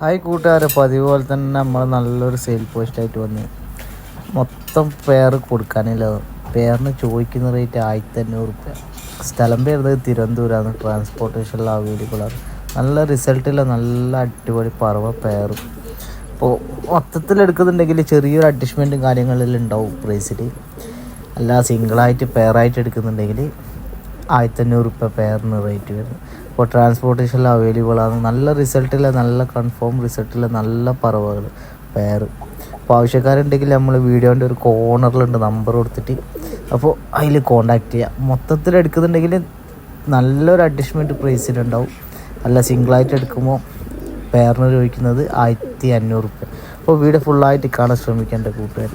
Hi കൂട്ടുകാരെ പതിവ് പോലെ തന്നെ നമ്മൾ നല്ലൊരു സെയിൽ പോസ്റ്റായിട്ട് വന്ന്. മൊത്തം പേർ കൊടുക്കാനില്ല. പേരിന് ചോദിക്കുന്ന റേറ്റ് ആയിരത്തി അഞ്ഞൂറ് റുപ്യ. സ്ഥലം പേരുന്നത് തിരുവനന്തപുരമാണ് ട്രാൻസ്പോർട്ടേഷനിൽ അവൈലബിൾ ആണ്. നല്ല റിസൾട്ടില്ല നല്ല അടിപൊളി പറവ പേറും അപ്പോൾ മൊത്തത്തിൽ എടുക്കുന്നുണ്ടെങ്കിൽ ചെറിയൊരു അഡ്ജസ്റ്റ്മെന്റും കാര്യങ്ങളെല്ലാം ഉണ്ടാവും പ്രൈസിൽ അല്ല സിംഗിളായിട്ട് പെയറായിട്ട് എടുക്കുന്നുണ്ടെങ്കിൽ ആയിരത്തഞ്ഞൂറ് റുപ്യ പെയറിന് റേറ്റ് വരുന്നത് ഇപ്പോൾ ട്രാൻസ്പോർട്ടേഷൻ അവൈലബിൾ ആണ്. നല്ല റിസൾട്ടിലെ നല്ല കൺഫേം റിസൾട്ടിലെ നല്ല പറവകൾ പേർ അപ്പോൾ ആവശ്യക്കാരുണ്ടെങ്കിൽ നമ്മൾ വീഡിയോന്റെ ഒരു കോർണറിലുണ്ട് നമ്പർ കൊടുത്തിട്ട്. അപ്പോൾ അതിൽ കോണ്ടാക്ട് ചെയ്യാം. മൊത്തത്തിൽ എടുക്കുന്നുണ്ടെങ്കിൽ നല്ലൊരു അഡ്ജസ്റ്റ്മെന്റ് പ്രൈസിലുണ്ടാവും അല്ല സിംഗിളായിട്ട് എടുക്കുമ്പോൾ പേറിന് ചോദിക്കുന്നത് ആയിരത്തി അഞ്ഞൂറ് റുപ്യ. അപ്പോൾ വീട് ഫുള്ളായിട്ട് കാണാൻ ശ്രമിക്കേണ്ട കൂട്ടുകാർ.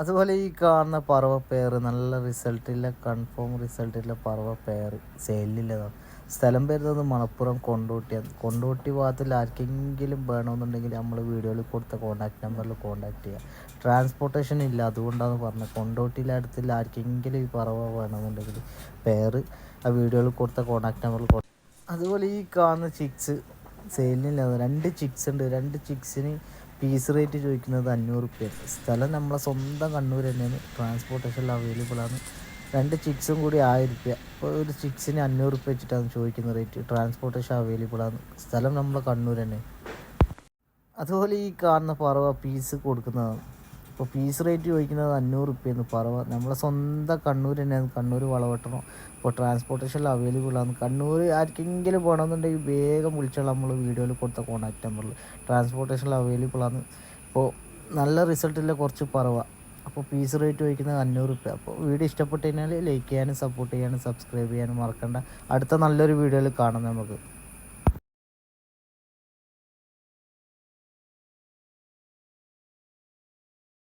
അതുപോലെ ഈ കാണുന്ന പറവ പേര് നല്ല റിസൾട്ടില്ല കൺഫേം റിസൾട്ടില്ല പറവ പെയർ സെയിലില്ലതാണ് സ്ഥലം വരുന്നത് മണപ്പുറം കൊണ്ടോട്ടിയാണ് കൊണ്ടോട്ടി ഭാഗത്തിൽ ആർക്കെങ്കിലും വേണമെന്നുണ്ടെങ്കിൽ നമ്മൾ വീഡിയോയിൽ കൊടുത്ത കോൺടാക്ട് നമ്പറിൽ കോൺടാക്ട് ചെയ്യുക ട്രാൻസ്പോർട്ടേഷൻ ഇല്ല അതുകൊണ്ടാണ് പറഞ്ഞത്. കൊണ്ടോട്ടിയിലെ അടുത്തിൽ ആർക്കെങ്കിലും ഈ പറവ വേണമെന്നുണ്ടെങ്കിൽ പേര് ആ വീഡിയോയിൽ കൊടുത്ത കോൺടാക്ട് നമ്പറിൽ അതുപോലെ ഈ കാണുന്ന ചിക്സ് സെയിലിനില്ല രണ്ട് ചിക്സ് ഉണ്ട്. രണ്ട് ചിക്സിന് പീസ് റേറ്റ് ചോദിക്കുന്നത് അഞ്ഞൂറ് റുപ്യ സ്ഥലം നമ്മളെ സ്വന്തം കണ്ണൂർ തന്നെയാണ്. ട്രാൻസ്പോർട്ടേഷൻ അവൈലബിൾ ആണ്. രണ്ട് ചിക്സും കൂടി ആയിരം റുപ്യ. ഒരു ചിക്സിന് അഞ്ഞൂറ് റുപ്യ വെച്ചിട്ടാണ് ചോദിക്കുന്ന റേറ്റ് ട്രാൻസ്പോർട്ടേഷൻ അവൈലബിൾ ആണ്. സ്ഥലം നമ്മളെ കണ്ണൂർ തന്നെ. അതുപോലെ ഈ കാണുന്ന പറവ പീസ് കൊടുക്കുന്നതാണ്. ഇപ്പോൾ പീസ് റേറ്റ് ചോദിക്കുന്നത് അഞ്ഞൂറ് റുപ്യെന്ന് പറവ. നമ്മളെ സ്വന്തം കണ്ണൂർ തന്നെയാണ്. കണ്ണൂർ വളവട്ടണം. ഇപ്പോൾ ട്രാൻസ്പോർട്ടേഷനിൽ അവൈലബിൾ ആണ്. കണ്ണൂർ ആർക്കെങ്കിലും പോകണമെന്നുണ്ടെങ്കിൽ വേഗം വിളിച്ചാൽ നമ്മൾ വീഡിയോയിൽ കൊടുത്ത കോൺടാക്ട് നമ്പറിൽ ട്രാൻസ്പോർട്ടേഷൻ അവൈലബിൾ ആണ്. ഇപ്പോൾ നല്ല റിസൾട്ടിലെ കുറച്ച് പറവ. അപ്പോൾ പീസ് റേറ്റ് ചോദിക്കുന്നത് അഞ്ഞൂറ് റുപ്യ അപ്പോൾ വീഡിയോ ഇഷ്ടപ്പെട്ടു കഴിഞ്ഞാൽ ലൈക്ക് ചെയ്യാനും സപ്പോർട്ട് ചെയ്യാനും സബ്സ്ക്രൈബ് ചെയ്യാനും മറക്കണ്ട. അടുത്ത നല്ലൊരു വീഡിയോയിൽ കാണാം നമുക്ക്.